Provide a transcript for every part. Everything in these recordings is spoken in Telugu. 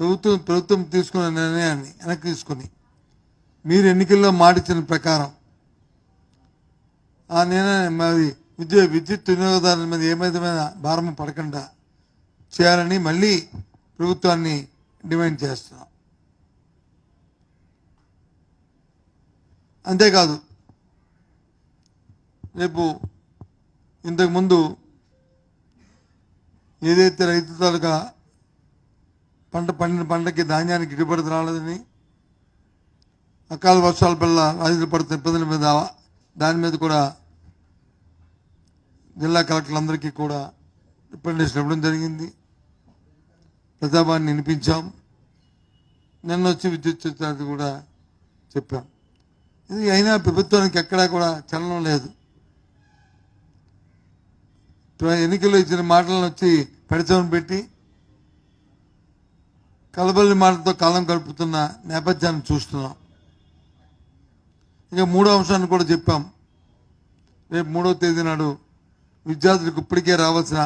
ప్రభుత్వం ప్రభుత్వం తీసుకున్న నిర్ణయాన్ని వెనక్కి తీసుకుని మీరు ఎన్నికల్లో మాటిచ్చిన ప్రకారం ఆ నిర్ణయం మరి విద్యుత్ విద్యుత్ వినియోగదారుల మీద ఏ విధమైన భారం పడకుండా చేయాలని మళ్ళీ ప్రభుత్వాన్ని డిమాండ్ చేస్తున్నాం. అంతేకాదు రేపు ఇంతకుముందు ఏదైతే రైతు తాలూకా పంట పండిన పంటకి ధాన్యానికి గిట్టుబడి రాలేదని. అకాల వర్షాల వల్ల రైతులు పడుతున్న ఇబ్బందుల మీద దాని మీద కూడా జిల్లా కలెక్టర్లందరికీ కూడా రిప్రజెంటేషన్ ఇవ్వడం జరిగింది. ప్రతాపాన్ని వినిపించాం. నిన్న వచ్చి విద్యుత్ ఛార్జీ కూడా చెప్పాం. ఇది అయినా ప్రభుత్వానికి ఎక్కడా కూడా చలనం లేదు. ఎన్నికల్లో ఇచ్చిన మాటలను వచ్చి పెడచవని పెట్టి కలబల్లి మాటలతో కాలం గడుపుతున్న నేపథ్యాన్ని చూస్తున్నాం. ఇక మూడో అంశాన్ని కూడా చెప్పాం. రేపు మూడో తేదీ నాడు విద్యార్థులకు ఇప్పటికే రావాల్సిన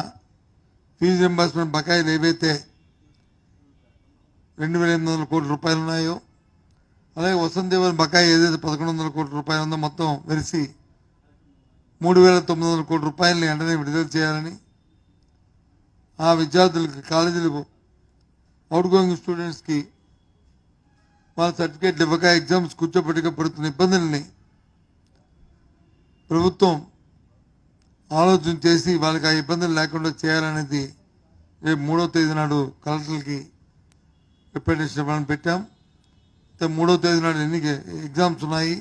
ఫీజు రింబర్స్మెంట్ బకాయిలు ఏవైతే రెండు వేల ఎనిమిది వందల కోట్ల రూపాయలు ఉన్నాయో అలాగే వసంత బకాయి ఏదైతే పదకొండు వందల కోట్ల రూపాయలు ఉందో మొత్తం వెలిసి మూడు వేల తొమ్మిది వందల కోట్ల రూపాయలని వెంటనే విడుదల చేయాలని ఆ విద్యార్థులకు కాలేజీలకు అవుట్ గోయింగ్ స్టూడెంట్స్కి వాళ్ళ సర్టిఫికేట్లు ఇవ్వక ఎగ్జామ్స్ కూర్చోపెట్టుగా పడుతున్న ఇబ్బందుల్ని ప్రభుత్వం ఆలోచన చేసి వాళ్ళకి ఆ ఇబ్బందులు లేకుండా చేయాలనేది రేపు మూడో తేదీ నాడు కలెక్టర్లకి రిప్రజెంటేషన్ ఇవ్వాలని పెట్టాం. మూడో తేదీ నాడు ఎన్నిక ఎగ్జామ్స్ ఉన్నాయి?